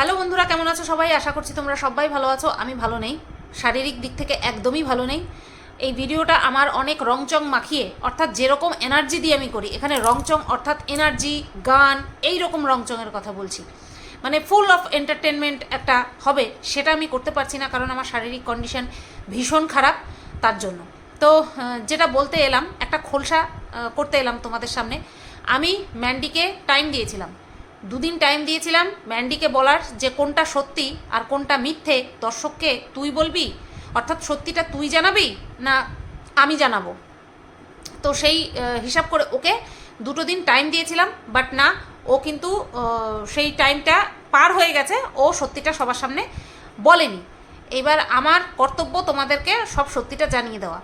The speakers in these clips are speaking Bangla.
হ্যালো বন্ধুরা, কেমন আছো সবাই? আশা করছি তোমরা সবাই ভালো আছো। আমি ভালো নেই। শারীরিক দিক থেকে একদমই ভালো নেই। এই ভিডিওটা আমার অনেক রংচং মাখিয়ে, অর্থাৎ যেরকম এনার্জি দিয়ে আমি করি, এখানে রংচং অর্থাৎ এনার্জি গান এই রকম রংচংয়ের কথা বলছি। মানে ফুল অফ এন্টারটেনমেন্ট একটা হবে, সেটা আমি করতে পারছি না, কারণ আমার শারীরিক কন্ডিশন ভীষণ খারাপ তার জন্য। তো যেটা বলতে এলাম, একটা খোলসা করতে এলাম তোমাদের সামনে। আমি ম্যান্ডিকে টাইম দিয়েছিলাম। দুদিন টাইম দিয়েছিলাম ম্যান্ডিকে বলার যে কোনটা সত্যি আর কোনটা মিথ্যে, দর্শককে তুই বলবি? অর্থাৎ সত্যিটা তুই জানাবি না আমি জানাব? তো সেই হিসাব করে ওকে দুটো দিন টাইম দিয়েছিলাম বাট না, ও কিন্তু সেই টাইমটা পার হয়ে গেছে, ও সত্যিটা সবার সামনে বলেনি। এবার আমার কর্তব্য তোমাদেরকে সব সত্যিটা জানিয়ে দেওয়া।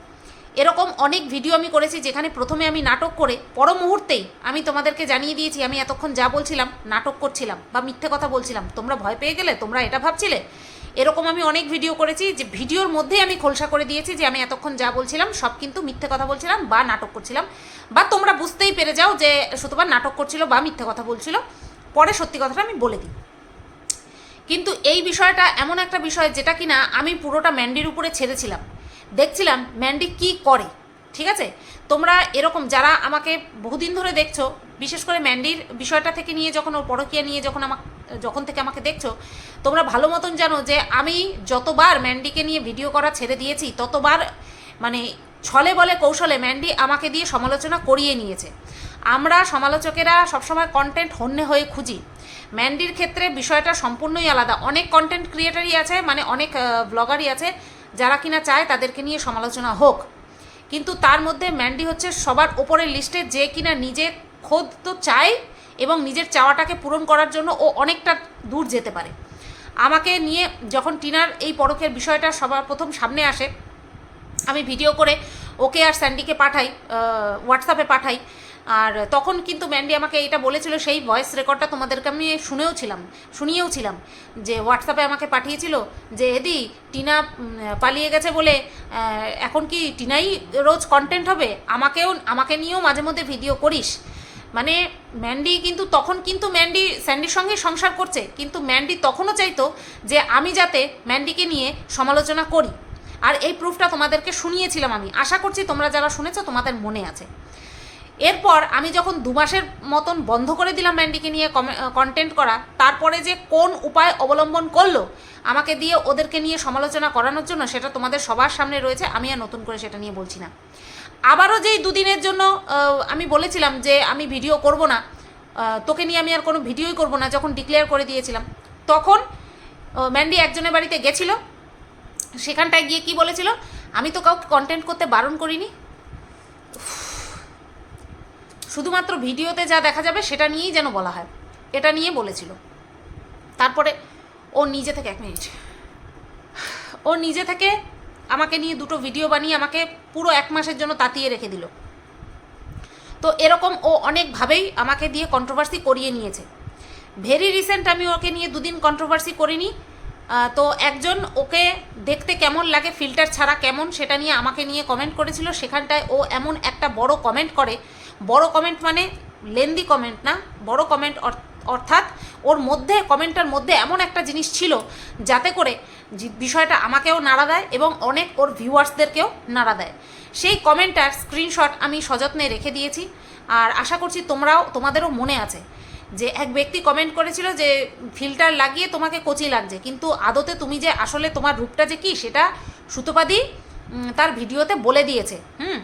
এরকম অনেক ভিডিও আমি করেছি যেখানে প্রথমে আমি নাটক করে পর মুহূর্তেই আমি তোমাদেরকে জানিয়ে দিয়েছি, আমি এতক্ষণ যা বলছিলাম নাটক করছিলাম বা মিথ্যে কথা বলছিলাম। তোমরা ভয় পেয়ে গেলে, তোমরা এটা ভাবছিলে? এরকম আমি অনেক ভিডিও করেছি যে ভিডিওর মধ্যেই আমি খোলসা করে দিয়েছি যে আমি এতক্ষণ যা বলছিলাম সব কিন্তু মিথ্যে কথা বলছিলাম বা নাটক করছিলাম। বা তোমরা বুঝতেই পেরে যাও যে শুধুবার নাটক করছিল বা মিথ্যে কথা বলছিল। পরে সত্যি কথাটা আমি বলে দিই। কিন্তু এই বিষয়টা এমন একটা বিষয় যেটা কিনা আমি পুরোটা ম্যান্ডির উপরে ছেড়েছিলাম। দেখছিলাম ম্যান্ডি কি করে, ঠিক আছে? তোমরা এরকম যারা আমাকে বহুদিন ধরে দেখছ, বিশেষ করে ম্যান্ডির বিষয়টা থেকে নিয়ে যখন ওর পরকিয়া নিয়ে যখন আমাকে, যখন থেকে আমাকে দেখছ, তোমরা ভালো মতন জানো যে আমি যতবার ম্যান্ডিকে নিয়ে ভিডিও করা ছেড়ে দিয়েছি, ততবার মানে ছলে বলে কৌশলে ম্যান্ডি আমাকে দিয়ে সমালোচনা করিয়ে নিয়েছে। আমরা সমালোচকেরা সবসময় কন্টেন্ট হন্যে হয়ে খুঁজি। ম্যান্ডির ক্ষেত্রে বিষয়টা সম্পূর্ণই আলাদা। অনেক কন্টেন্ট ক্রিয়েটারই আছে মানে অনেক ব্লগারই আছে যারা কিনা চায় তাদেরকে নিয়ে সমালোচনা হোক। কিন্তু তার মধ্যে ম্যান্ডি হচ্ছে সবার ওপরের লিস্টে যে কিনা নিজে খোদ তো চায় এবং নিজের চাওয়াটাকে পূরণ করার জন্য ও অনেকটা দূর যেতে পারে। আমাকে নিয়ে যখন টিনার এই পরকের বিষয়টা সবার প্রথম সামনে আসে, আমি ভিডিও করে ওকে আর স্যান্ডিকে পাঠাই হোয়াটসঅ্যাপে পাঠাই আর তখন কিন্তু ম্যান্ডি আমাকে এটা বলেছিল, সেই ভয়েস রেকর্ডটা তোমাদেরকে আমি শুনেও ছিলাম, শুনিয়েও ছিলাম, যে হোয়াটসঅ্যাপে আমাকে পাঠিয়েছিল যে এদি টিনা পালিয়ে গেছে বলে এখন কি টিনাই রোজ কন্টেন্ট হবে? আমাকেও, আমাকে নিয়েও মাঝে মধ্যে ভিডিও করিস। মানে ম্যান্ডি কিন্তু, তখন কিন্তু ম্যান্ডি স্যান্ডির সঙ্গে সংসার করছে, কিন্তু ম্যান্ডি তখনও চাইতো যে, আমি যাতে ম্যান্ডিকে নিয়ে সমালোচনা করি। আর এই প্রুফটা তোমাদেরকে শুনিয়েছিলাম আমি। আশা করছি তোমরা যারা শুনেছো তোমাদের মনে আছে। এরপর আমি যখন দু মাসের মতন বন্ধ করে দিলাম ম্যান্ডিকে নিয়ে কন্টেন্ট করা, তারপরে যে কোন উপায় অবলম্বন করল, আমাকে দিয়ে ওদেরকে নিয়ে সমালোচনা করানোর জন্য সেটা তোমাদের সবার সামনে রয়েছে, আমি আর নতুন করে সেটা নিয়ে বলছি না। আবারও যেই দুদিনের জন্য আমি বলেছিলাম যে আমি ভিডিও করব না তোকে নিয়ে আমি আর কোনো ভিডিওই করব না, যখন ডিক্লেয়ার করে দিয়েছিলাম, তখন ম্যান্ডি একজনের বাড়িতে গেছিল, সেখানটায় গিয়ে কি বলেছিল, আমি তো কাউকে কন্টেন্ট করতে বারণ করিনি। শুধুমাত্র ভিডিওতে যা দেখা যাবে সেটা নিয়েই যেন বলা হয়। এটা নিয়ে বলেছিল। তারপরে ও নিজে থেকে এক মিনিট। ও নিজে থেকে আমাকে নিয়ে দুটো ভিডিও বানিয়ে আমাকে পুরো এক মাসের জন্য তাতিয়ে রেখে দিল। তো এরকম ও অনেকভাবেই আমাকে দিয়ে কন্ট্রোভার্সি করিয়ে নিয়েছে। ভেরি রিসেন্ট আমি ওকে নিয়ে দুদিন কন্ট্রোভার্সি করিনি। তো একজন ওকে দেখতে কেমন লাগে ফিল্টার ছাড়া কেমন সেটা নিয়ে আমাকে নিয়ে কমেন্ট করেছিল। সেখানটায় ও এমন একটা বড় কমেন্ট করে বড় কমেন্ট মানে লেন্দি কমেন্ট না, বড় কমেন্ট অর্থাৎ ওর মধ্যে কমেন্টটার মধ্যে এমন একটা জিনিস ছিল যাতে করে বিষয়টা আমাকেও নাড়া দেয় এবং অনেক ওর ভিউয়ার্সদেরকেও নাড়া দেয়। সেই কমেন্টটার স্ক্রিনশট আমি সযত্নে রেখে দিয়েছি আর আশা করছি তোমরাও, তোমাদেরও মনে আছে যে এক ব্যক্তি কমেন্ট করেছিল যে ফিল্টার লাগিয়ে তোমাকে কচি লাগছে, কিন্তু আদতে তুমি যে আসলে তোমার রূপটা যে কি সেটা সুতোপাদি তার ভিডিওতে বলে দিয়েছে। হুম?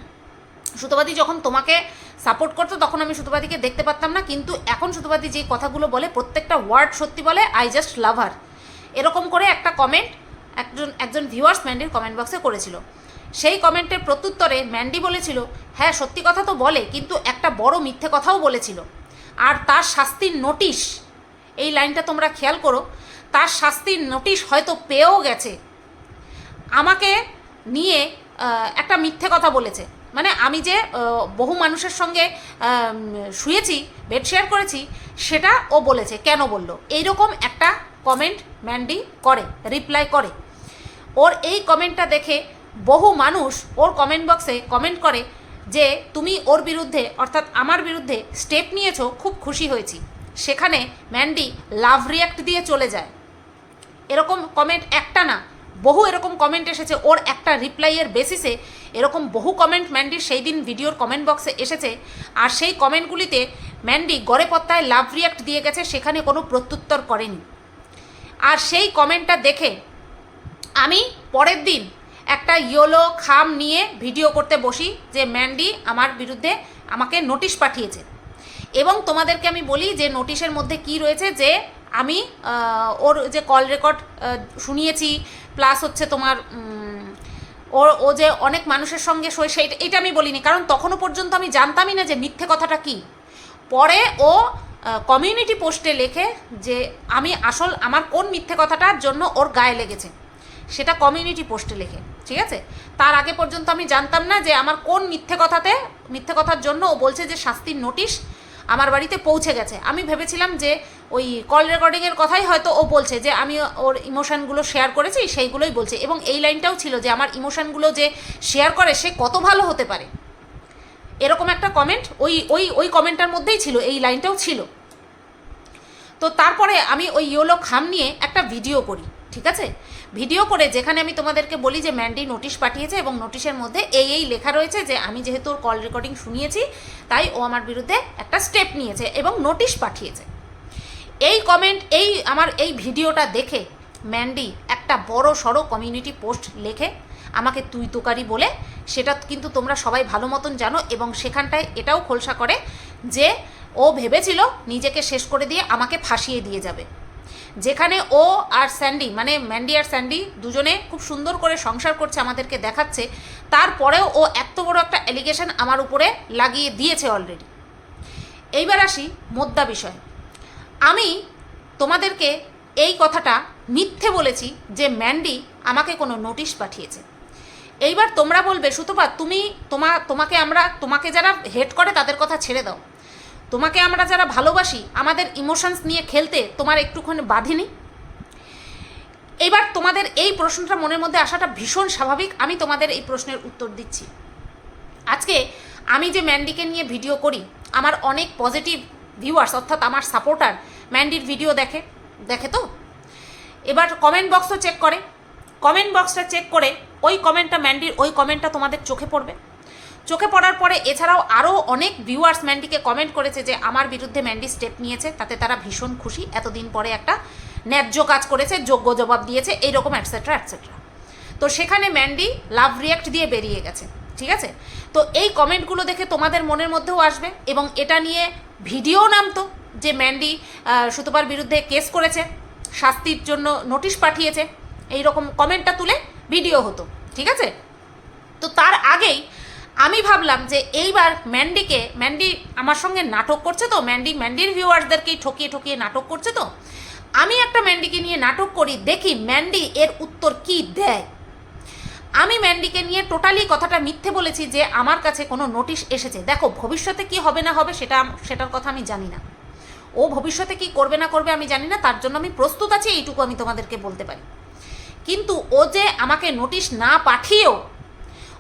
সুতোবাদী যখন তোমাকে সাপোর্ট করতো, তখন আমি সুতোবাদীকে দেখতে পারতাম না, কিন্তু এখন সুতোবাদী যে কথাগুলো বলে, প্রত্যেকটা ওয়ার্ড সত্যি বলে আই জাস্ট লাভ হার এরকম করে একটা কমেন্ট একজন একজন ভিউয়ার্স ম্যান্ডির কমেন্ট বক্সে করেছিল। সেই কমেন্টের প্রত্যুত্তরে ম্যান্ডি বলেছিল হ্যাঁ সত্যি কথা তো বলে, কিন্তু একটা বড় মিথ্যে কথাও বলেছিল। আর তার শাস্তির নোটিশ এই লাইনটা তোমরা খেয়াল করো, তার শাস্তির নোটিশ হয়তো পেয়েও গেছে। আমাকে নিয়ে একটা মিথ্যে কথা বলেছে। মানে আমি যে বহু মানুষের সঙ্গে শুয়েছি বেড শেয়ার করেছি, সেটা ও বলেছে। কেন বলল? এইরকম একটা কমেন্ট ম্যান্ডি করে রিপ্লাই করে। ওর এই কমেন্টটা দেখে বহু মানুষ ওর কমেন্ট বক্সে কমেন্ট করে যে, তুমি ওর বিরুদ্ধে, অর্থাৎ আমার বিরুদ্ধে স্টেপ নিয়েছো, খুব খুশি হয়েছি। সেখানে ম্যান্ডি লাভ রিয়াক্ট দিয়ে চলে যায়। এরকম কমেন্ট একটা না বহু এরকম কমেন্ট এসেছে, ওর একটা রিপ্লাইয়ের বেসিসে এরকম বহু কমেন্ট ম্যান্ডির সেই দিন ভিডিওর কমেন্ট বক্সে এসেছে। আর সেই কমেন্টগুলিতে ম্যান্ডি গড়ে পত্তায় লাভ রিয়াক্ট দিয়ে গেছে, সেখানে কোনো প্রত্যুত্তর করেনি। আর সেই কমেন্টটা দেখে আমি পরের দিন একটা ইয়োলো খাম নিয়ে ভিডিও করতে বসি যে ম্যান্ডি আমার বিরুদ্ধে আমাকে নোটিশ পাঠিয়েছে। এবং তোমাদেরকে আমি বলি যে নোটিশের মধ্যে কি রয়েছে যে, আমি ওর যে কল রেকর্ড শুনিয়েছি প্লাস হচ্ছে তোমার ওর ও যে অনেক মানুষের সঙ্গে সই সেইটা এটা আমি বলিনি। কারণ তখনও পর্যন্ত আমি জানতামই না যে মিথ্যে কথাটা কি। পরে ও কমিউনিটি পোস্টে লেখে যে আমি আসল, আমার কোন মিথ্যে কথাটার জন্য ওর গায়ে লেগেছে। সেটা কমিউনিটি পোস্টে লেখে, ঠিক আছে? তার আগে পর্যন্ত আমি জানতাম না যে আমার কোন মিথ্যে কথাতে, মিথ্যে কথার জন্য ও বলছে যে শাস্তির নোটিশ আমার বাড়িতে পৌঁছে গেছে। আমি ভেবেছিলাম যে ওই কল রেকর্ডিংয়ের কথাই হয়তো ও বলছে, যে আমি ওর ইমোশানগুলো শেয়ার করেছি, সেইগুলোই বলছে। এবং এই লাইনটাও ছিল যে আমার ইমোশানগুলো যে শেয়ার করে, সে কত ভালো হতে পারে। এরকম একটা কমেন্ট ওই ওই ওই কমেন্টটার মধ্যেই ছিল, এই লাইনটাও ছিল। তো তারপরে আমি ওই ইয়োলো খাম নিয়ে একটা ভিডিও করি। ঠিক আছে? ভিডিও করে যেখানে আমি তোমাদেরকে বলি যে ম্যান্ডি নোটিশ পাঠিয়েছে এবং নোটিশের মধ্যে এই এই লেখা রয়েছে যে আমি যেহেতু ওর কল রেকর্ডিং শুনিয়েছি, তাই ও আমার বিরুদ্ধে একটা স্টেপ নিয়েছে এবং নোটিশ পাঠিয়েছে। এই কমেন্ট এই আমার এই ভিডিওটা দেখে ম্যান্ডি একটা বড় সড়ো কমিউনিটি পোস্ট লেখে, আমাকে তুই তোকারি বলে, সেটা কিন্তু তোমরা সবাই ভালো মতন জানো এবং সেখানটায় এটাও খোলসা করে যে ও ভেবেছিল নিজেকে শেষ করে দিয়ে আমাকে ফাঁসিয়ে দিয়ে যাবে। যেখানে ও আর স্যান্ডি মানে ম্যান্ডি আর স্যান্ডি দুজনে খুব সুন্দর করে সংসার করছে, আমাদেরকে দেখাচ্ছে। তারপরেও ও এত বড় একটা অ্যালিগেশন আমার উপরে লাগিয়ে দিয়েছে অলরেডি এইবার আসি মোদ্দা বিষয়। আমি তোমাদেরকে এই কথাটা মিথ্যে বলেছি যে ম্যান্ডি আমাকে কোনো নোটিশ পাঠিয়েছে। এইবার তোমরা বলবে, সুতপা, তুমি তোমা, তোমাকে আমরা, তোমাকে যারা হেড করে তাদের কথা ছেড়ে দাও। তোমাকে আমরা যারা ভালোবাসি, আমাদের ইমোশনস নিয়ে খেলতে তোমার একটুখানি বাঁধেনি এবার তোমাদের এই প্রশ্নটা মনের মধ্যে আসাটা ভীষণ স্বাভাবিক, আমি তোমাদের এই প্রশ্নের উত্তর দিচ্ছি। আজকে আমি যে ম্যান্ডিকে নিয়ে ভিডিও করি, আমার অনেক পজিটিভ ভিউয়ার্স অর্থাৎ আমার সাপোর্টার ম্যান্ডির ভিডিও দেখে দেখে তো? এবার কমেন্ট বক্সও চেক করে। কমেন্ট বক্সটা চেক করে, ওই কমেন্টটা ম্যান্ডির, ওই কমেন্টটা তোমাদের চোখে পড়বে। চোখে পড়ার পরে এছাড়াও আরও অনেক ভিউয়ার্স ম্যান্ডিকে কমেন্ট করেছে যে আমার বিরুদ্ধে ম্যান্ডি স্টেপ নিয়েছে, তাতে তারা ভীষণ খুশি। এতদিন পরে একটা ন্যায্য কাজ করেছে, যোগ্য জবাব দিয়েছে, এইরকম অ্যাটসেট্রা অ্যাটসেট্রা তো সেখানে ম্যান্ডি লাভ রিয়াক্ট দিয়ে বেরিয়ে গেছে, ঠিক আছে? তো এই কমেন্টগুলো দেখে তোমাদের মনের মধ্যেও আসবে এবং এটা নিয়ে ভিডিও নামতো যে ম্যান্ডি সুতপার বিরুদ্ধে কেস করেছে, শাস্তির জন্য নোটিশ পাঠিয়েছে এই রকম কমেন্টটা তুলে ভিডিও হতো, ঠিক আছে? তো তার আগেই আমি ভাবলাম যে এইবার ম্যান্ডিকে, ম্যান্ডি আমার সঙ্গে নাটক করছে তো, ম্যান্ডি, ম্যান্ডির ভিউয়ার্সদেরকেই ঠকিয়ে ঠকিয়ে নাটক করছে তো, আমি একটা ম্যান্ডিকে নিয়ে নাটক করি, দেখি ম্যান্ডি এর উত্তর কি দেয়। আমি ম্যান্ডিকে নিয়ে টোটালি কথাটা মিথ্যে বলেছি যে আমার কাছে কোনো নোটিশ এসেছে। দেখো, ভবিষ্যতে কি হবে না হবে সেটা সেটার কথা আমি জানি না। ও ভবিষ্যতে কি করবে না করবে আমি জানি না, তার জন্য আমি প্রস্তুত আছি, এইটুকু আমি তোমাদেরকে বলতে পারি। কিন্তু ও যে আমাকে নোটিশ না পাঠিয়েও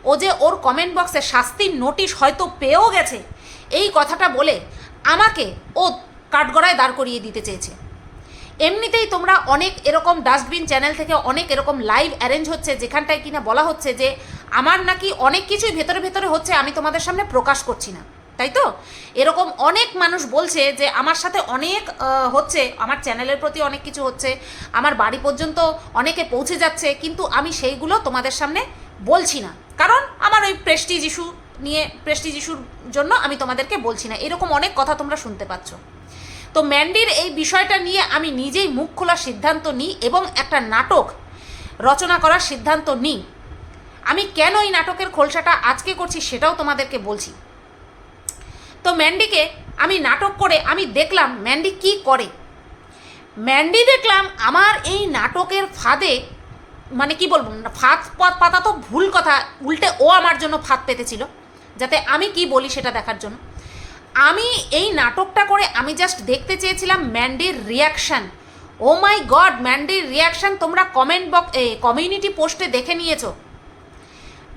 ও যে ওর কমেন্ট বক্সে শাস্তির নোটিশ হয়তো পেয়েও গেছে, এই কথাটা বলে আমাকে ও কাঠগড়ায় দাঁড় করিয়ে দিতে চেয়েছে। এমনিতেই তোমরা অনেক এরকম ডাস্টবিন চ্যানেল থেকে অনেক এরকম লাইভ অ্যারেঞ্জ হচ্ছে, যেখানটায় কিনা বলা হচ্ছে যে আমার নাকি অনেক কিছুই ভেতরে ভেতরে হচ্ছে, আমি তোমাদের সামনে প্রকাশ করছি না। তাই তো? এরকম অনেক মানুষ বলছে যে আমার সাথে অনেক হচ্ছে, আমার চ্যানেলের প্রতি অনেক কিছু হচ্ছে, আমার বাড়ি পর্যন্ত অনেকে পৌঁছে যাচ্ছে, কিন্তু আমি সেইগুলো তোমাদের সামনে বলছি না। কারণ আমার ওই প্রেস্টিজ ইস্যু নিয়ে প্রেস্টিজ ইস্যুর জন্য আমি তোমাদেরকে বলছি না। এরকম অনেক কথা তোমরা শুনতে পাচ্ছ। তো ম্যান্ডির এই বিষয়টা নিয়ে আমি নিজেই মুখ খোলার সিদ্ধান্ত নিই এবং একটা নাটক রচনা করার সিদ্ধান্ত নিই। আমি কেন এই নাটকের খোলসাটা আজকে করছি সেটাও তোমাদেরকে বলছি। তো ম্যান্ডিকে আমি নাটক করে আমি দেখলাম ম্যান্ডি কি করে। ম্যান্ডি দেখলাম আমার এই নাটকের ফাঁদে মানে কি বলব, ফাঁদ পথ পাতা তো ভুল কথা, উল্টে ও আমার জন্য ফাঁদ পেতেছিল। যাতে আমি কি বলি সেটা দেখার জন্য। আমি এই নাটকটা করে আমি জাস্ট দেখতে চেয়েছিলাম ম্যান্ডির রিয়াকশান ও মাই গড ম্যান্ডির রিয়াকশান তোমরা কমেন্ট বক্স কমিউনিটি পোস্টে দেখে নিয়েছো।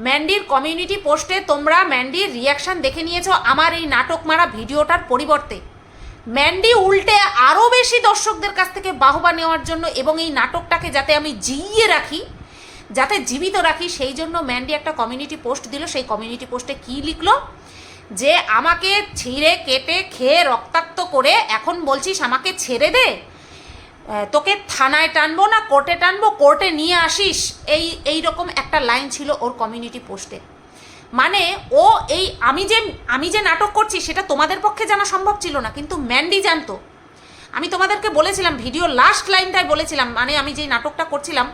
ম্যান্ডির কমিউনিটি পোস্টে তোমরা ম্যান্ডির রিয়াকশান দেখে নিয়েছো আমার এই নাটক মারা ভিডিওটার পরিবর্তে। ম্যান্ডি উল্টে আরও বেশি দর্শকদের কাছ থেকে বাহবা নেওয়ার জন্য এবং এই নাটকটাকে যাতে আমি জিইয়ে রাখি, যাতে জীবিত রাখি, সেই জন্য ম্যান্ডি একটা কমিউনিটি পোস্ট দিল। সেই কমিউনিটি পোস্টে কি লিখলো? যে আমাকে ছিঁড়ে, কেটে, খেয়ে, রক্তাক্ত করে এখন বলছিস আমাকে ছেড়ে দে? তোকে থানায় টানবো না, কোর্টে টানবো, কোর্টে নিয়ে আসিস? এই এই রকম একটা লাইন ছিল ওর কমিউনিটি পোস্টে মানে ও এই আমি যে আমি যে নাটক করছি সেটা তোমাদের পক্ষে জানা সম্ভব ছিল না, কিন্তু ম্যান্ডি জানতো। আমি তোমাদেরকে বলেছিলাম, ভিডিও লাস্ট লাইনটায় বলেছিলাম মানে আমি যেই নাটকটা করছিলাম,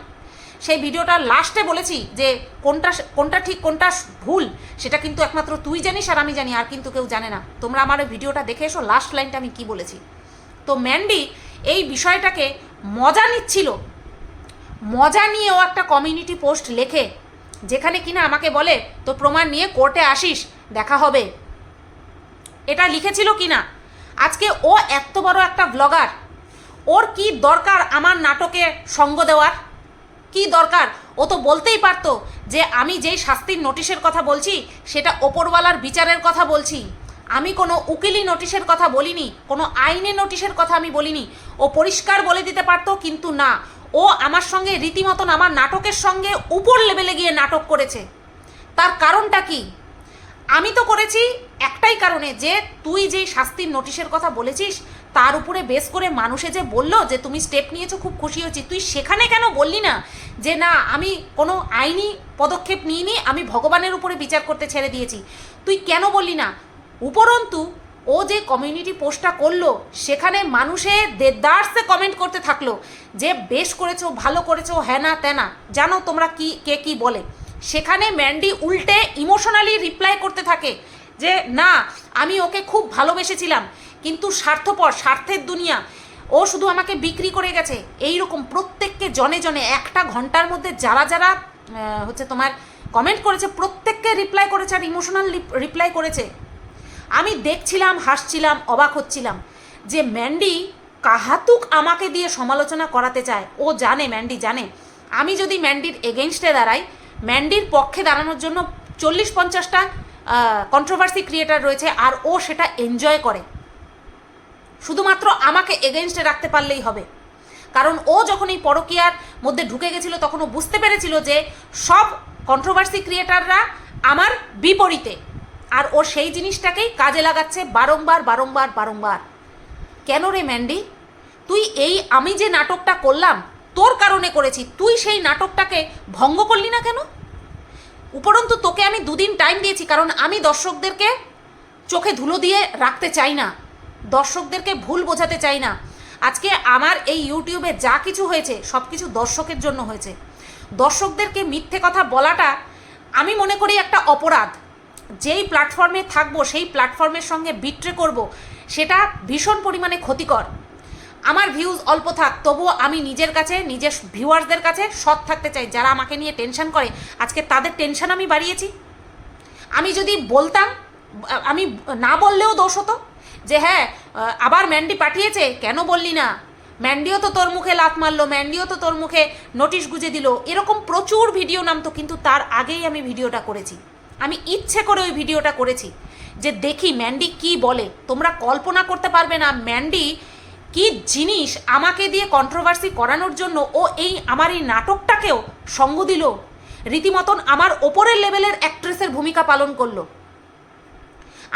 সেই ভিডিওটা লাস্টে বলেছি যে কোনটা কোনটা ঠিক, কোনটা ভুল, সেটা কিন্তু একমাত্র তুই জানিস আর আমি জানি, আর কিন্তু কেউ জানে না। তোমরা আমার ভিডিওটা দেখে এসো লাস্ট লাইনটা আমি কি বলেছি। তো ম্যান্ডি এই বিষয়টাকে মজা নিচ্ছিল। মজা নিয়ে ও একটা কমিউনিটি পোস্ট লেখে যেখানে কিনা আমাকে বলে তো প্রমাণ নিয়ে কোর্টে আসিস, দেখা হবে। এটা লিখেছিল কিনা? আজকে ও এত বড় একটা ব্লগার ওর কি দরকার আমার নাটকে সঙ্গ দেওয়ার? কি দরকার? ও তো বলতেই পারতো যে আমি যেই শাস্তির নোটিশের কথা বলছি, সেটা ওপরওয়ালার বিচারের কথা বলছি। আমি কোনো উকিলি নোটিশের কথা বলিনি, কোনো আইনে নোটিশের কথা আমি বলিনি। ও পরিষ্কার বলে দিতে পারতো, কিন্তু না। ও আমার সঙ্গে রীতিমতন আমার নাটকের সঙ্গে উপর লেভেলে গিয়ে নাটক করেছে। তার কারণটা কি? আমি তো করেছি একটাই কারণে যে তুই যেই শাস্তির নোটিশের কথা বলেছিস, তার উপরে বেস করে মানুষে যে বলল যে তুমি স্টেপ নিয়েছো, খুব খুশি হয়েছি। তুই সেখানে কেন বললি না যে না, আমি কোনো আইনি পদক্ষেপ নিইনি, আমি ভগবানের উপরে বিচার করতে ছেড়ে দিয়েছি? তুই কেন বললি না? উপরন্তু ও যে কমিউনিটি পোস্টটা করল, সেখানে মানুষে দেদার্সে কমেন্ট করতে থাকল যে বেশ করেছ, ভালো করেছ হ্যাঁ না তেনা জানো তোমরা কি, কে কি বলে? সেখানে ম্যান্ডি উল্টে ইমোশনালি রিপ্লাই করতে থাকে যে, না, আমি ওকে খুব ভালোবেসেছিলাম, কিন্তু স্বার্থপর, স্বার্থের দুনিয়া। ও শুধু আমাকে বিক্রি করে গেছে। এই রকম প্রত্যেককে জনে জনে একটা ঘণ্টার মধ্যে যারা যারা হচ্ছে তোমার কমেন্ট করেছে, প্রত্যেককে রিপ্লাই করেছে আর ইমোশনাল রিপ্লাই করেছে। আমি দেখছিলাম, হাসছিলাম, অবাক হচ্ছিলাম যে ম্যান্ডি কাহাতুক আমাকে দিয়ে সমালোচনা করাতে চায়। ও জানে, ম্যান্ডি জানে। আমি যদি ম্যান্ডির এগেনস্টে দাঁড়াই, ম্যান্ডির পক্ষে দাঁড়ানোর জন্য চল্লিশ পঞ্চাশটা কন্ট্রোভার্সি ক্রিয়েটার রয়েছে আর ও সেটা এনজয় করে। শুধুমাত্র আমাকে এগেনস্টে রাখতে পারলেই হবে। কারণ ও যখন এই পরকিয়ার মধ্যে ঢুকে গেছিল, তখন ও বুঝতে পেরেছিল যে সব কন্ট্রোভার্সি ক্রিয়েটাররা আমার বিপরীতে। আর ও সেই জিনিসটাকেই কাজে লাগাচ্ছে বারংবার বারংবার বারংবার। কেন রে, ম্যান্ডি? তুই এই আমি যে নাটকটা করলাম, তোর কারণে করেছি, তুই সেই নাটকটাকে ভঙ্গ করলি না কেন? উপরন্তু তোকে আমি দুদিন টাইম দিয়েছি, কারণ আমি দর্শকদেরকে চোখে ধুলো দিয়ে রাখতে চাই না। দর্শকদেরকে ভুল বোঝাতে চাই না। আজকে আমার এই ইউটিউবে যা কিছু হয়েছে, সব কিছু দর্শকের জন্য হয়েছে। দর্শকদেরকে মিথ্যে কথা বলাটা আমি মনে করি একটা অপরাধ। যেই প্ল্যাটফর্মে থাকব, সেই প্ল্যাটফর্মের সঙ্গে বিট্রে করব, সেটা ভীষণ পরিমাণে ক্ষতিকর। আমার ভিউজ অল্প থাক, তবুও আমি নিজের কাছে, নিজের ভিউয়ার্সদের কাছে সৎ থাকতে চাই, যারা আমাকে নিয়ে টেনশন করে। আজকে তাদের টেনশন আমি বাড়িয়েছি। আমি যদি বলতাম, আমি না বললেও দোষ হতো যে হ্যাঁ আবার ম্যান্ডি পাঠিয়েছে, কেন বললি না? ম্যান্ডিও তো তোর মুখে লাত মারলো ম্যান্ডিও তো তোর মুখে নোটিশ গুজে দিল। এরকম প্রচুর ভিডিও নামতো, কিন্তু তার আগেই আমি ভিডিওটা করেছি। আমি ইচ্ছে করে ওই ভিডিওটা করেছি যে দেখি ম্যান্ডি কি বলে। তোমরা কল্পনা করতে পারবে না ম্যান্ডি কি জিনিস আমাকে দিয়ে কন্ট্রোভার্সি করানোর জন্য ও এই আমার এই নাটকটাকেও সঙ্গ দিল। রীতিমতন আমার ওপরের লেভেলের অ্যাক্ট্রেসের ভূমিকা পালন করল।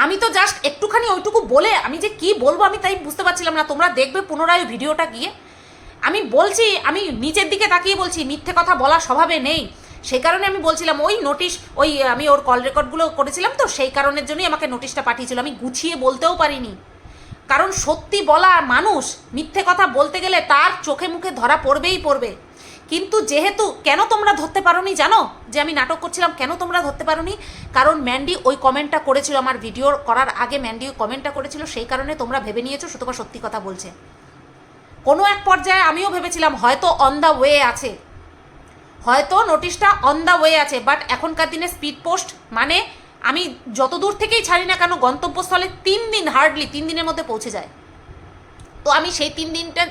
আমি তো জাস্ট একটুখানি ওইটুকু বলে আমি যে কি বলব আমি তাই বুঝতে পারছিলাম না। তোমরা দেখবে পুনরায় ভিডিওটা গিয়ে। আমি বলছি, আমি নিচের দিকে তাকিয়ে বলছি, মিথ্যে কথা বলা স্বভাবে নেই। সেই কারণে আমি বলছিলাম, ওই নোটিশ ওই, আমি ওর কল রেকর্ডগুলো করেছিলাম তো, সেই কারণের জন্যই আমাকে নোটিশটা পাঠিয়েছিল। আমি গুছিয়ে বলতেও পারিনি। কারণ সত্যি বলা মানুষ, মিথ্যে কথা বলতে গেলে তার চোখে মুখে ধরা পড়বেই পড়বে। কিন্তু যেহেতু, কেন তোমরা ধরতে পারোনি জানো? যে আমি নাটক করছিলাম, কেন তোমরা ধরতে পারোনি? কারণ ম্যান্ডি ওই কমেন্টটা করেছিল, আমার ভিডিও করার আগে ম্যান্ডি ওই কমেন্টটা করেছিল, সেই কারণে তোমরা ভেবে নিয়েছো সুতরাং সত্যি কথা বলছে। কোনো এক পর্যায়ে আমিও ভেবেছিলাম, হয়তো অন দ্য ওয়ে আছে। হয়তো নোটিশটা অন দ্য ওয়ে আছে বাট এখনকার দিনে স্পিড পোস্ট মানে আমি যত দূর থেকেই ছাড়ি না কেন, গন্তব্যস্থলে তিন দিন হার্ডলি তিন দিনের মধ্যে পৌঁছে যায়। তো আমি সেই তিন দিনটা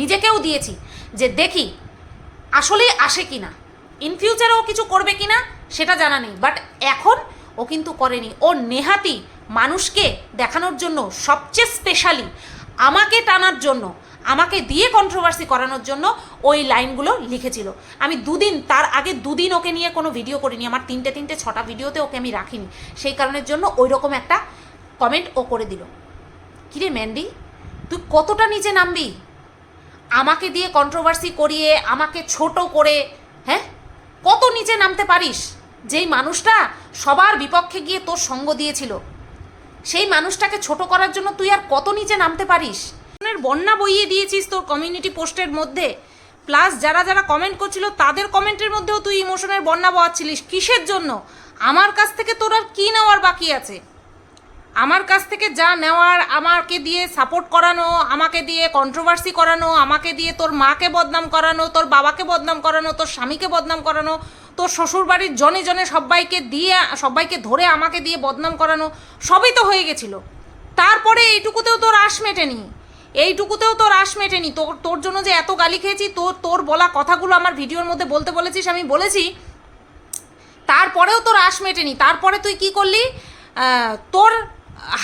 নিজেকেও দিয়েছি যে দেখি আসলেই আসে কি না ইন ফিউচারে ও কিছু করবে কি না সেটা জানা নেই বাট এখন ও কিন্তু করেনি। ও নেহাতি মানুষকে দেখানোর জন্য সবচেয়ে স্পেশালি আমাকে টানার জন্য আমাকে দিয়ে কন্ট্রোভার্সি করানোর জন্য ওই লাইনগুলো লিখেছিল। আমি দুদিন, তার আগে দুদিন ওকে নিয়ে কোনো ভিডিও করিনি, আমার তিনটে তিনটে ছটা ভিডিওতে ওকে আমি রাখিনি। সেই কারণের জন্য ওই রকম একটা কমেন্ট ও করে দিল। কিরে ম্যান্ডি, তুই কতটা নিচে নামবি? আমাকে দিয়ে কন্ট্রোভার্সি করিয়ে, আমাকে ছোট করে হ্যাঁ? কত নিচে নামতে পারিস? যেই মানুষটা সবার বিপক্ষে গিয়ে তোর সঙ্গ দিয়েছিল। সেই মানুষটাকে ছোট করার জন্য তুই আর কত নিচে নামতে পারিস? বন্যা বইয়ে দিয়েছিস তোর কমিউনিটি পোস্টের মধ্যে। প্লাস যারা যারা কমেন্ট করছিল, তাদের কমেন্টের মধ্যেও তুই ইমোশনের বন্যা বওয়াচ্ছিলিস কিসের জন্য? আমার কাছ থেকে তোর আর কী নেওয়ার বাকি আছে? আমার কাছ থেকে যা নেওয়ার আমাকে দিয়ে সাপোর্ট করানো, আমাকে দিয়ে কন্ট্রোভার্সি করানো, আমাকে দিয়ে তোর মাকে বদনাম করানো, তোর বাবাকে বদনাম করানো, তোর স্বামীকে বদনাম করানো, তোর শ্বশুরবাড়ির জনে জনে সবাইকে দিয়ে, সবাইকে ধরে আমাকে দিয়ে বদনাম করানো, সবই তো হয়ে গেছিল। তারপরে এইটুকুতেও তোর আশ মেটেনি। এইটুকুতেও তোর আশ মেটেনি। তোর তোর জন্য যে এত গালি খেয়েছি, তোর তোর বলা কথাগুলো আমার ভিডিওর মধ্যে বলতে বলেছিস, আমি বলেছি, তারপরেও তোর আশ মেটেনি। তারপরে তুই কি করলি? তোর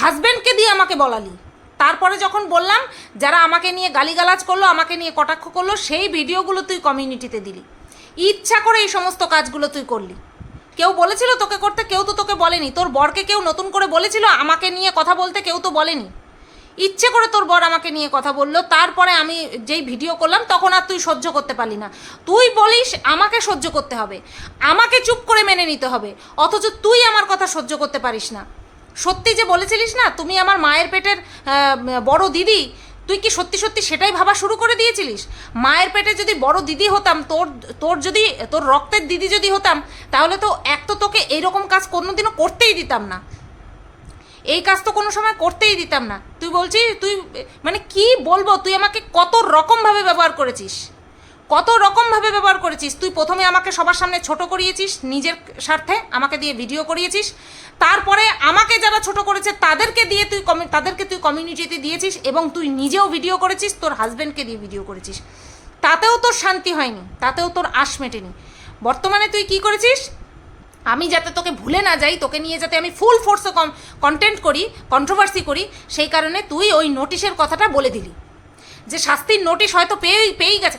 হাজব্যান্ডকে দিয়ে আমাকে বলালি। তারপরে যখন বললাম, যারা আমাকে নিয়ে গালিগালাজ করল, আমাকে নিয়ে কটাক্ষ করল, সেই ভিডিওগুলো তুই কমিউনিটিতে দিলি। ইচ্ছা করে এই সমস্ত কাজগুলো তুই করলি। কেউ বলেছিল তোকে করতে, কেউ তো তোকে বলেনি। তোর বরকে কেউ নতুন করে বলেছিল, আমাকে নিয়ে কথা বলতে কেউ তো বলেনি। ইচ্ছে করে তোর বর আমাকে নিয়ে কথা বলল, তারপরে আমি যেই ভিডিও করলাম, তখন আর তুই সহ্য করতে পারলি না। তুই বলিস আমাকে সহ্য করতে হবে, আমাকে চুপ করে মেনে নিতে হবে, অথচ তুই আমার কথা সহ্য করতে পারিস না। সত্যি যে বলেছিলিস না, তুমি আমার মায়ের পেটের বড় দিদি, তুই কি সত্যি সত্যি সেটাই ভাবা শুরু করে দিয়েছিলিস? মায়ের পেটে যদি বড় দিদি হতাম, তোর তোর যদি, তোর রক্তের দিদি যদি হতাম, তাহলে তো এক তো তোকে এইরকম কাজ কোনোদিনও করতেই দিতাম না। এই কাজ তো কোনো সময় করতেই দিতাম না। তুই বলছিস তুই মানে কি বলব, তুই আমাকে কত রকমভাবে ব্যবহার করেছিস? কত রকমভাবে ব্যবহার করেছিস? তুই প্রথমে আমাকে সবার সামনে ছোট করিয়েছিস, নিজের স্বার্থে আমাকে দিয়ে ভিডিও করিয়েছিস, তারপরে আমাকে যারা ছোট করেছে তাদেরকে দিয়ে তুই তাদেরকে তুই কমিউনিটিতে দিয়েছিস এবং তুই নিজেও ভিডিও করেছিস, তোর হাজব্যান্ডকে দিয়ে ভিডিও করেছিস। তাতেও তোর শান্তি হয়নি, তাতেও তোর আশ মেটেনি। বর্তমানে তুই কি করেছিস? আমি যাতে তোকে ভুলে না যাই, তোকে নিয়ে যাতে আমি ফুল ফোর্সে কম কন্টেন্ট করি কন্ট্রোভার্সি করি, সেই কারণে তুই ওই নোটিশের কথাটা বলে দিলি। যে শাস্তির নোটিশ হয়তো পেয়েই পেয়েই গেছে।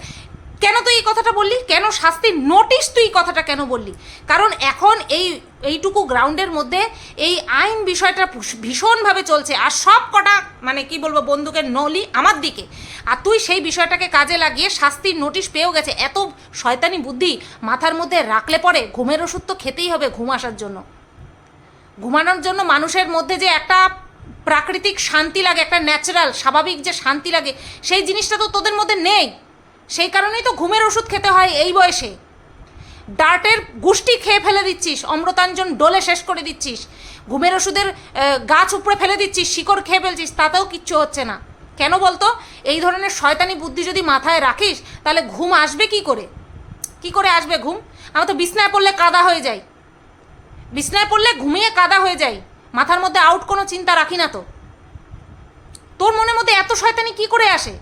কেন তুই এই কথাটা বললি? কেন শাস্তির নোটিশ তুই কথাটা কেন বললি? কারণ এখন এই, এইটুকু গ্রাউন্ডের মধ্যে এই আইন বিষয়টা ভীষণভাবে চলছে। আর সব কটা মানে কি বলব, বন্দুকের নলি আমার দিকে। আর তুই সেই বিষয়টাকে কাজে লাগিয়ে শাস্তির নোটিশ পেয়েও গেছে। এত শয়তানি বুদ্ধি মাথার মধ্যে রাখলে পরে ঘুমের ওষুধ তো খেতেই হবে ঘুম আসার জন্য। ঘুমানোর জন্য মানুষের মধ্যে যে একটা প্রাকৃতিক শান্তি লাগে, একটা ন্যাচারাল স্বাভাবিক যে শান্তি লাগে, সেই জিনিসটা তো তোদের মধ্যে নেই। সেই কারণেই তো ঘুমের ওষুধ খেতে হয় এই বয়সে। ডার্টের গুষ্টি খেয়ে ফেলে দিচ্ছিস অমৃতাঞ্জন ডোলে শেষ করে দিচ্ছিস, ঘুমের ওষুধের গাছ উপড়ে ফেলে দিচ্ছিস, শিকড় খেয়ে ফেলছিস, তাতেও কিচ্ছু হচ্ছে না। কেন বলতো? এই ধরনের শয়তানি বুদ্ধি যদি মাথায় রাখিস, তাহলে ঘুম আসবে কি করে? কি করে আসবে ঘুম? আমার তো বিছনায় পড়লে কাদা হয়ে যায় বিছনায় পড়লে ঘুমিয়ে কাদা হয়ে যায় মাথার মধ্যে আউট কোনো চিন্তা রাখি না তো। তোর মনের মধ্যে এত শয়তানি কি করে আসে?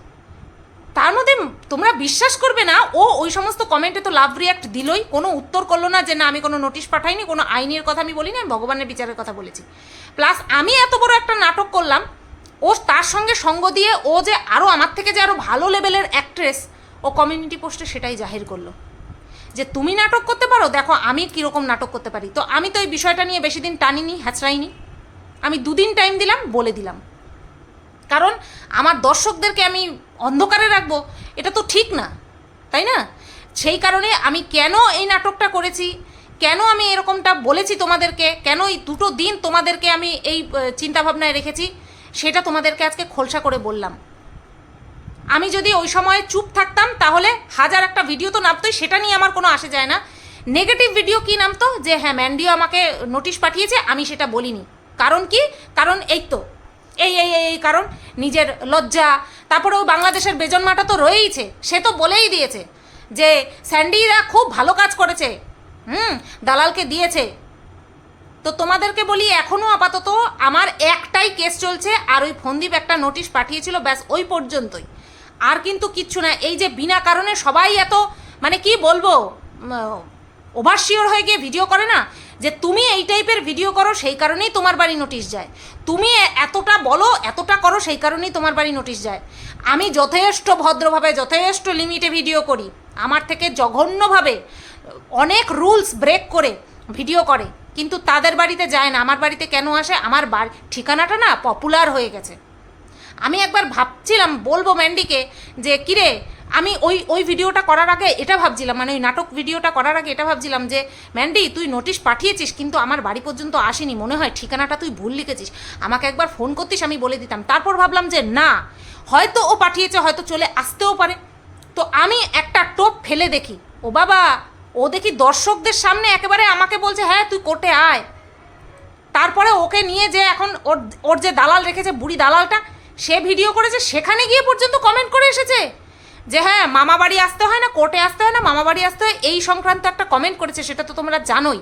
তার মধ্যে তোমরা বিশ্বাস করবে না, ও ওই সমস্ত কমেন্টে তো লাভ রিয়াক্ট দিলই, কোনো উত্তর করল না যে না, আমি কোনো নোটিশ পাঠাইনি, কোনো আইনের কথা আমি বলিনি, আমি ভগবানের বিচারের কথা বলেছি। প্লাস আমি এত বড় একটা নাটক করলাম, ও তার সঙ্গে সঙ্গ দিয়ে ও যে আরও আমার থেকে যে আরও ভালো লেভেলের অ্যাক্ট্রেস ও কমিউনিটি পোস্টে সেটাই জাহির করল। যে তুমি নাটক করতে পারো, দেখো আমি কীরকম নাটক করতে পারি। তো আমি তো এই বিষয়টা নিয়ে বেশি দিন টানিনি হ্যাচড়াইনি আমি দুদিন টাইম দিলাম, বলে দিলাম। কারণ আমার দর্শকদেরকে আমি অন্ধকারে রাখব, এটা তো ঠিক না, তাই না? সেই কারণে আমি কেন এই নাটকটা করেছি, কেন আমি এরকমটা বলেছি তোমাদেরকে, কেন এই দুটো দিন তোমাদেরকে আমি এই চিন্তাভাবনায় রেখেছি, সেটা তোমাদেরকে আজকে খোলসা করে বললাম। আমি যদি ওই সময় চুপ থাকতাম, তাহলে হাজার একটা ভিডিও তো নামতোই, সেটা নিয়ে আমার কোনো আসে যায় না। নেগেটিভ ভিডিও কি নামতো? যে হ্যাঁ ম্যান্ডিও আমাকে নোটিশ পাঠিয়েছে, আমি সেটা বলিনি। কারণ কি? কারণ এই তো এই এই এই কারণ নিজের লজ্জা। তারপরে ওই বাংলাদেশের বেজন্মাটা তো রয়েইছে। সে তো বলেই দিয়েছে যে স্যান্ডিরা খুব ভালো কাজ করেছে। হুম, দালালকে দিয়েছে। তো তোমাদেরকে বলি এখনও আপাতত আমার একটাই কেস চলছে, আর ওই ফন্দীপ একটা নোটিশ পাঠিয়েছিল, ব্যাস ওই পর্যন্তই। আর কিন্তু কিচ্ছু না, এই যে বিনা কারণে সবাই এত মানে কি বলব ওভারশিওর হয়ে গিয়ে ভিডিও করে না যে তুমি এই টাইপের ভিডিও করো, সেই কারণেই তোমার বাড়ি নোটিশ যায়। তুমি এতটা বলো, এতটা করো, সেই কারণেই তোমার বাড়ি নোটিশ যায়। আমি যথেষ্ট ভদ্রভাবে, যথেষ্ট লিমিটে ভিডিও করি। আমার থেকে জঘন্যভাবে অনেক রুলস ব্রেক করে ভিডিও করে। কিন্তু তাদের বাড়িতে যায় না। আমার বাড়িতে কেন আসে? আমার বাড়ি ঠিকানাটা না পপুলার হয়ে গেছে। আমি একবার ভাবছিলাম, বলব ম্যান্ডিকে যে, কিরে আমি ওই ওই ভিডিওটা করার আগে এটা ভাবছিলাম মানে ওই নাটক ভিডিওটা করার আগে এটা ভাবছিলাম যে, ম্যান্ডি, তুই নোটিশ পাঠিয়েছিস, কিন্তু আমার বাড়ি পর্যন্ত আসেনি, মনে হয় ঠিকানাটা তুই ভুল লিখেছিস। আমাকে একবার ফোন করতিস, আমি বলে দিতাম। তারপর ভাবলাম যে, না, হয়তো ও পাঠিয়েছে, হয়তো চলে আসতেও পারে। তো আমি একটা টোপ ফেলে দেখি। ও বাবা, ও দেখি দর্শকদের সামনে একেবারে আমাকে বলছে হ্যাঁ তুই কোর্টে আয়। তারপরে ওকে নিয়ে যে এখন ওর ওর যে দালাল রেখেছে, বুড়ি দালালটা, সে ভিডিও করেছে, সেখানে গিয়ে পর্যন্ত কমেন্ট করে এসেছে। যে হ্যাঁ মামা বাড়ি আসতে হয় না, কোর্টে আসতে হয় না, মামা বাড়ি আসতে হয়, এই সংক্রান্ত একটা কমেন্ট করেছে, সেটা তো তোমরা জানোই।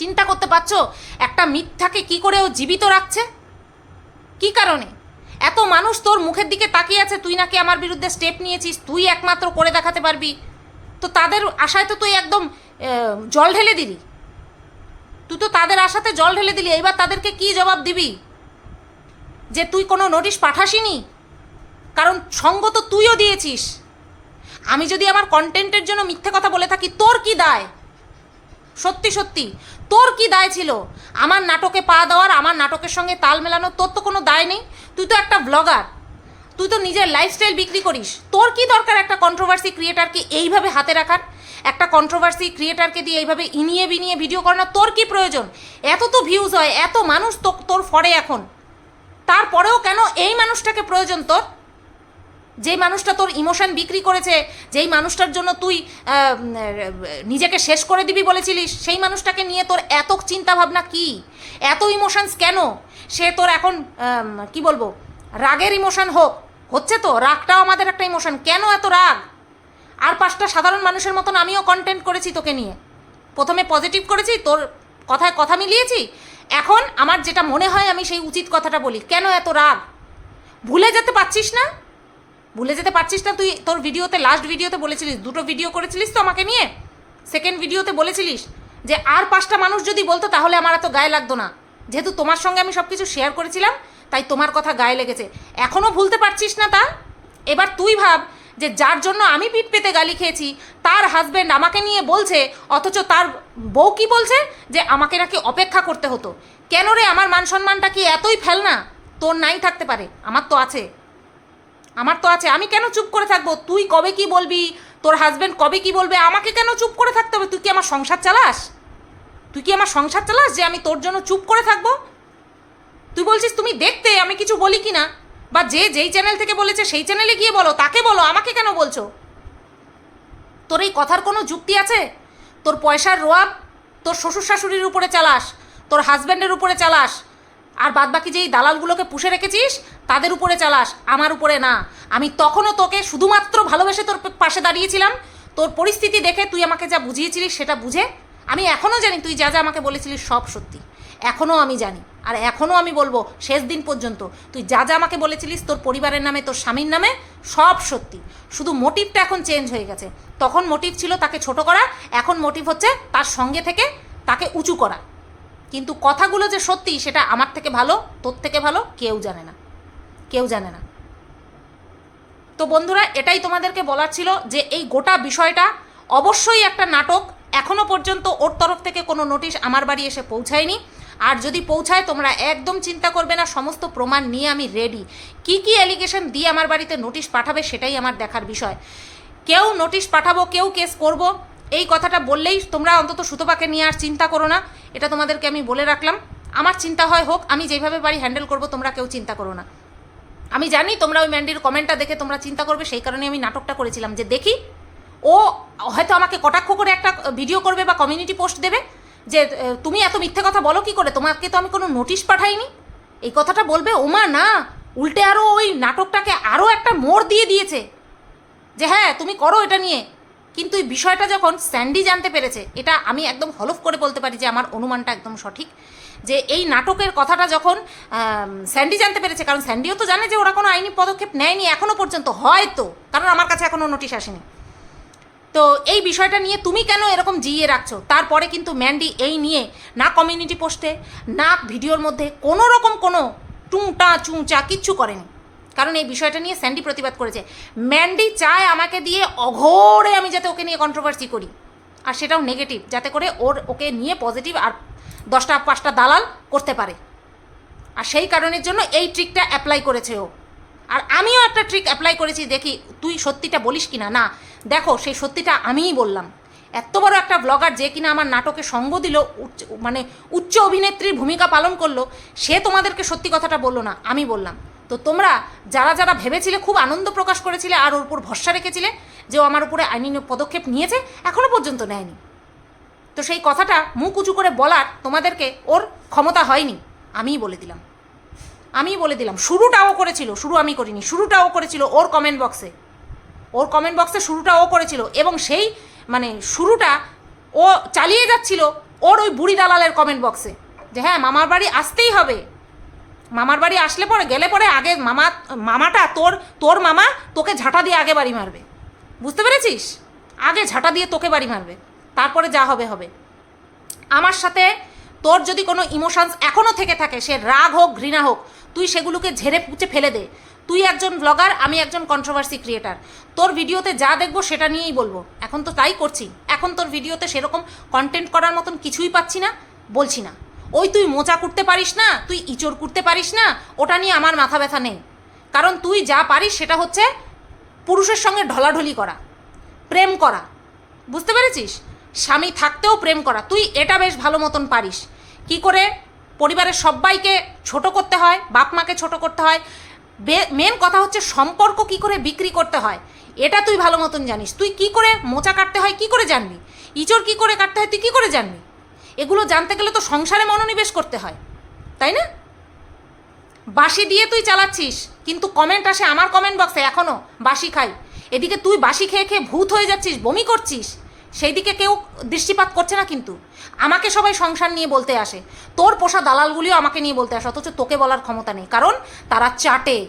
চিন্তা করতে পারছ? একটা মিথ্যাকে কি করে ও জীবিত রাখছে? কি কারণে? এত মানুষ তোর মুখের দিকে তাকিয়ে আছে, তুই নাকি আমার বিরুদ্ধে স্টেপ নিয়েছিস, তুই একমাত্র করে দেখাতে পারবি। তো তাদের আশায় তো তুই একদম জল ঢেলে দিলি। তুই তো তাদের আশাতে জল ঢেলে দিলি এবার তাদেরকে কি জবাব দিবি? যে তুই কোনো নোটিশ পাঠাসিনি কারণ সঙ্গ তো তুইও দিয়েছিস। আমি যদি আমার কন্টেন্টের জন্য মিথ্যে কথা বলে থাকি, তোর কি দায়? সত্যি সত্যি, তোর কি দায় ছিল? আমার নাটকে পা দেওয়ার, আমার নাটকের সঙ্গে তাল মেলানো, তোর তো কোনো দায় নেই? তুই তো একটা ব্লগার তুই তো নিজের লাইফস্টাইল বিক্রি করিস। তোর কি দরকার একটা কন্ট্রোভার্সি ক্রিয়েটারকে এইভাবে হাতে রাখার? একটা কন্ট্রোভার্সি ক্রিয়েটারকে দিয়ে এইভাবে ইনিয়ে বিনিয়ে ভিডিও করানো তোর কি প্রয়োজন? এত তো ভিউজ হয়, এত মানুষ তো তোর ফরে এখন। তারপরেও কেন এই মানুষটাকে প্রয়োজন তোর? যেই মানুষটা তোর ইমোশন বিক্রি করেছে, যেই মানুষটার জন্য তুই নিজেকে শেষ করে দিবি বলেছিলিস, সেই মানুষটাকে নিয়ে তোর এত চিন্তা ভাবনা কি? এত ইমোশনস কেন? সে তোর এখন কি বলব, রাগের ইমোশন হোক, হচ্ছে তো, রাগটাও আমাদের একটা ইমোশন কেন এত রাগ? আর পাঁচটা সাধারণ মানুষের মতন আমিও কন্টেন্ট করেছি তোকে নিয়ে। প্রথমে পজিটিভ করেছি, তোর কথায় কথা মিলিয়েছি। এখন আমার যেটা মনে হয়, আমি সেই উচিত কথাটা বলি। কেন এত রাগ? ভুলে যেতে পারছিস না? ভুলে যেতে পারছিস না তুই, তোর ভিডিওতে লাস্ট ভিডিওতে বলেছিলিস, দুটো ভিডিও করেছিলিস তো আমাকে নিয়ে? সেকেন্ড ভিডিওতে বলেছিলিস যে আর পাঁচটা মানুষ যদি বলতো তাহলে আমার এত গায়ে লাগতো না। যেহেতু তোমার সঙ্গে আমি সব কিছু শেয়ার করেছিলাম, তাই তোমার কথা গায়ে লেগেছে। এখনও ভুলতে পারছিস না তা? এবার তুই ভাব যে যার জন্য আমি পিঠ পেতে গালি খেয়েছি, তার হাজব্যান্ড আমাকে নিয়ে বলছে, অথচ তার বউ কি বলছে? যে আমাকে নাকি অপেক্ষা করতে হতো। কেন রে আমার মান সম্মানটা কি এতই ফেল না তোর নাই থাকতে পারে, আমার তো আছে। আমার তো আছে, আমি কেন চুপ করে থাকব? তুই কবে কি বলবি? তোর হাজবেন্ড কবে কি বলবে? আমাকে কেন চুপ করে থাকতে হবে? তুই কি আমার সংসার চালাস? তুই কি আমার সংসার চালাস যে আমি তোর জন্য চুপ করে থাকব? তুই বলছিস তুমি দেখতে, আমি কিছু বলি কি না? বা যে যেই চ্যানেল থেকে বলেছে সেই চ্যানেলে গিয়ে বলো, তাকে বলো, আমাকে কেন বলছো? তোর এই কথার কোনো যুক্তি আছে? তোর পয়সার রোয়াব তোর শ্বশুর শাশুড়ির উপরে চালাস, তোর হাজব্যান্ডের উপরে চালাস, আর বাদ বাদবাকি যেই দালালগুলোকে পুষে রেখেছিস তাদের উপরে চালাস, আমার উপরে না। আমি তখনও তোকে শুধুমাত্র ভালোবেসে তোর পাশে দাঁড়িয়েছিলাম। তোর পরিস্থিতি দেখে তুই আমাকে যা বুঝিয়েছিলিস সেটা বুঝে আমি এখনও জানি তুই যা যা আমাকে বলেছিলিস সব সত্যি। এখনও আমি জানি। আর এখনও আমি বলব শেষ দিন পর্যন্ত তুই যা যা আমাকে বলেছিলিস তোর পরিবারের নামে, তোর স্বামীর নামে সব সত্যি। শুধু মোটিভটা এখন চেঞ্জ হয়ে গেছে। তখন মোটিভ ছিল তাকে ছোট করা, এখন মোটিভ হচ্ছে তার সঙ্গে থেকে তাকে উঁচু করা। কিন্তু কথাগুলো যে সত্যি সেটা আমার থেকে ভালো, তোর থেকে ভালো, কেউ জানে না। কেউ জানে না। তো বন্ধুরা, এটাই তোমাদেরকে বলার ছিল যে এই গোটা বিষয়টা অবশ্যই একটা নাটক। এখনও পর্যন্ত ওর তরফ থেকে কোনো নোটিশ আমার বাড়ি এসে পৌঁছায়নি। আর যদি পৌঁছায়, তোমরা একদম চিন্তা করবে না, সমস্ত প্রমাণ নিয়ে আমি রেডি কি কি অ্যালিগেশন দিয়ে আমার বাড়িতে নোটিশ পাঠাবে, সেটাই আমার দেখার বিষয়। কেউ নোটিশ পাঠাবো, কেউ কেস করব, এই কথাটা বললেই তোমরা অন্তত সুতোপাকে নিয়ে আর চিন্তা করো না। এটা তোমাদেরকে আমি বলে রাখলাম। আমার চিন্তা হয় হোক, আমি যেভাবে পারি হ্যান্ডেল করব, তোমরা কেউ চিন্তা করো না। আমি জানি তোমরা ওই ম্যান্ডির কমেন্টটা দেখে তোমরা চিন্তা করবে, সেই কারণে আমি নাটকটা করেছিলাম যে দেখি, ও হয়তো আমাকে কটাক্ষ করে একটা ভিডিও করবে বা কমিউনিটি পোস্ট দেবে যে তুমি এত মিথ্যে কথা বলো কি করে? তোমাকে তো আমি কোনো নোটিশ পাঠাইনি। এই কথাটা বলবে ওমা না, উল্টে আরও ওই নাটকটাকে আরও একটা মোড় দিয়ে দিয়েছে যে হ্যাঁ তুমি করো এটা নিয়ে। কিন্তু এই বিষয়টা যখন স্যান্ডি জানতে পেরেছে, এটা আমি একদম হলফ করে বলতে পারি যে আমার অনুমানটা একদম সঠিক। যে এই নাটকের কথাটা যখন স্যান্ডি জানতে পেরেছে, কারণ স্যান্ডিও তো জানে যে ওরা কোনো আইনি পদক্ষেপ নেয়নি এখনও পর্যন্ত, হয়তো, কারণ আমার কাছে এখনও নোটিশ আসেনি। তো এই বিষয়টা নিয়ে তুমি কেন এরকম জিইয়ে রাখছো? তারপরে কিন্তু ম্যান্ডি এই নিয়ে না কমিউনিটি পোস্টে, না ভিডিওর মধ্যে কোনো রকম কোনো টুংটা চুংচা কিচ্ছু করেনি। কারণ এই বিষয়টা নিয়ে স্যান্ডি প্রতিবাদ করেছে। ম্যান্ডি চায় আমাকে দিয়ে অঘোরে আমি যাতে ওকে নিয়ে কন্ট্রোভার্সি করি। আর সেটাও নেগেটিভ যাতে করে ওর, ওকে নিয়ে পজিটিভ আর দশটা, পাঁচটা দালাল করতে পারে। আর সেই কারণের জন্য এই ট্রিকটা অ্যাপ্লাই করেছে ও। আর আমিও একটা ট্রিক অ্যাপ্লাই করেছি, দেখি তুই সত্যিটা বলিস কিনা? না, দেখো, সেই সত্যিটা আমিই বললাম। এত বড় একটা ব্লগার যে কিনা আমার নাটকে সঙ্গ দিল, উচ্চ মানে উচ্চ অভিনেত্রীর ভূমিকা পালন করল, সে তোমাদেরকে সত্যি কথাটা বলল না, আমি বললাম। তো তোমরা যারা যারা ভেবেছিলে, খুব আনন্দ প্রকাশ করেছিলে আর ওর উপর ভরসা রেখেছিলে যে ও আমার উপরে আইনি পদক্ষেপ নিয়েছে এখনও পর্যন্ত নেয়নি। তো সেই কথাটা মুখ উঁচু করে বলার তোমাদেরকে ওর ক্ষমতা হয়নি। আমিই বলে দিলাম। আমিই বলে দিলাম, শুরুটাও করেছিল, শুরু আমি করিনি, শুরুটাও করেছিল ওর কমেন্ট বক্সে ওর কমেন্ট বক্সে শুরুটা ও করেছিল এবং সেই মানে শুরুটা ও চালিয়ে যাচ্ছিল ওর ওই বুড়ি দালালের কমেন্ট বক্সে যে হ্যাঁ মামার বাড়ি আসতেই হবে। মামার বাড়ি আসলে পরে, গেলে পরে আগে মামা, মামাটা তোর তোর মামা তোকে ঝাঁটা দিয়ে আগে বাড়ি মারবে। বুঝতে পেরেছিস? আগে ঝাঁটা দিয়ে তোকে বাড়ি মারবে। তারপরে যা হবে হবে। আমার সাথে তোর যদি কোনো ইমোশনস এখনও থেকে থাকে, সে রাগ হোক, ঘৃণা হোক, তুই সেগুলোকে ঝেড়ে পুচে ফেলে দে। তুই একজন ব্লগার আমি একজন কন্ট্রোভার্সি ক্রিয়েটার তোর ভিডিওতে যা দেখব সেটা নিয়েই বলব। এখন তো তাই করছি। এখন তোর ভিডিওতে সেরকম কন্টেন্ট করার মতন কিছুই পাচ্ছি না, বলছি না। ওই তুই মোচা করতে পারিস না, তুই ইচড় করতে পারিস না, ওটা নিয়ে আমার মাথা ব্যথা নেই। কারণ তুই যা পারিস সেটা হচ্ছে পুরুষের সঙ্গে ঢলাঢলি করা, প্রেম করা। বুঝতে পেরেছিস? স্বামী থাকতেও প্রেম করা। তুই এটা বেশ ভালো মতন পারিস। কি করে? পরিবারের সবাইকে ছোট করতে হয়, বাপ মাকে ছোট করতে হয়। মেন কথা হচ্ছে সম্পর্ক কি করে বিক্রি করতে হয়। এটা তুই ভালো মতন জানিস। তুই কি করে মোচা কাটতে হয়, কি করে জানবি? ইচড় কি করে কাটতে হয়, তুই কি করে জানবি? এগুলো জানতে গেলে তো সংসারে মনোনিবেশ করতে হয়, তাই না? বাসি দিয়ে তুই চালাচ্ছিস, কিন্তু কমেন্ট আসে আমার কমেন্ট বক্সে এখনও বাসি খাই। এদিকে তুই বাসি খেয়ে খেয়ে ভূত হয়ে যাচ্ছিস, বমি করছিস। সেই দিকে কেউ দৃষ্টিপাত করছে না কিন্তু। আমাকে সবাই সংসার নিয়ে বলতে আসে। তোর পোষা দালালগুলিও আমাকে নিয়ে বলতে আসে, অথচ তোকে বলার ক্ষমতা নেই। কারণ তারা চাটে।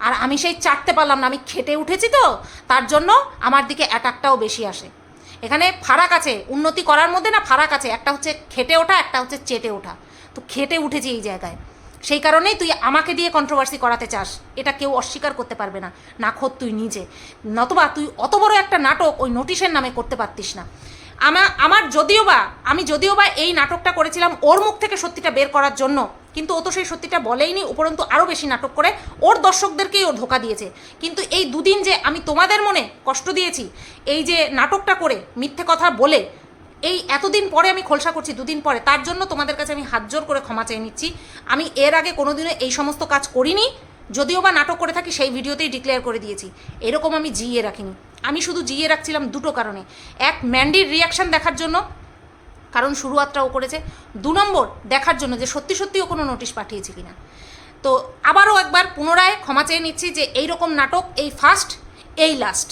আর আমি সেই চাটতে পারলাম না, আমি খেটে উঠেছি তো, তার জন্য আমার দিকে অ্যাটাকটাও বেশি আসে। এখানে ফারাক আছে, উন্নতি করার মধ্যে না ফারাক আছে, একটা হচ্ছে খেটে ওঠা, একটা হচ্ছে চেটে ওঠা। তো খেটে উঠেছি এই জায়গায়। সেই কারণেই তুই আমাকে দিয়ে কন্ট্রোভার্সি করাতে চাস। এটা কেউ অস্বীকার করতে পারবে না। না খোদ তুই নিজে। নতবা তুই অত বড় একটা নাটক ওই নোটিশের নামে করতে পারতিস না। আমার আমার যদিও বা, আমি যদিও বা এই নাটকটা করেছিলাম ওর মুখ থেকে সত্যিটা বের করার জন্য। কিন্তু ও তো সেই সত্যিটা বলেইনি, উপরন্তু আরও বেশি নাটক করে ওর দর্শকদেরকেই ও ধোকা দিয়েছে। কিন্তু এই দুদিন যে আমি তোমাদের মনে কষ্ট দিয়েছি, এই যে নাটকটা করে মিথ্যে কথা বলে এই এতদিন পরে আমি খোলসা করছি, দুদিন পরে। তার জন্য তোমাদের কাছে আমি হাত জোর করে ক্ষমা চেয়ে নিচ্ছি। আমি এর আগে কোনোদিনও এই সমস্ত কাজ করিনি, যদিও বা নাটক করে থাকি, সেই ভিডিওতেই ডিক্লেয়ার করে দিয়েছি। এরকম আমি জিয়ে রাখিনি। আমি শুধু জিয়ে রাখছিলাম দুটো কারণে। এক ম্যান্ডির রিয়াকশান দেখার জন্য, কারণ শুরুয়াতটাও করেছে। দু নম্বর, দেখার জন্য যে সত্যি সত্যিও কোনো নোটিশ পাঠিয়েছে কিনা। তো আবারও একবার পুনরায় ক্ষমা চেয়ে নিচ্ছি যে এই রকম নাটক, এই ফার্স্ট এই লাস্ট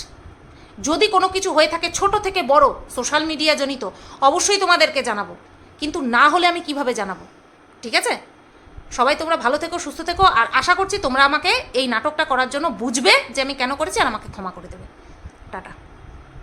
যদি কোনো কিছু হয়ে থাকে ছোট থেকে বড় সোশ্যাল মিডিয়া জনিত, অবশ্যই তোমাদেরকে জানাব। কিন্তু না হলে আমি কীভাবে জানাব? ঠিক আছে? সবাই তোমরা ভালো থেকো, সুস্থ থেকো, আর আশা করছি তোমরা আমাকে এই নাটকটা করার জন্য বুঝবে যে আমি কেন করেছি আর আমাকে ক্ষমা করে দেবে। টাটা।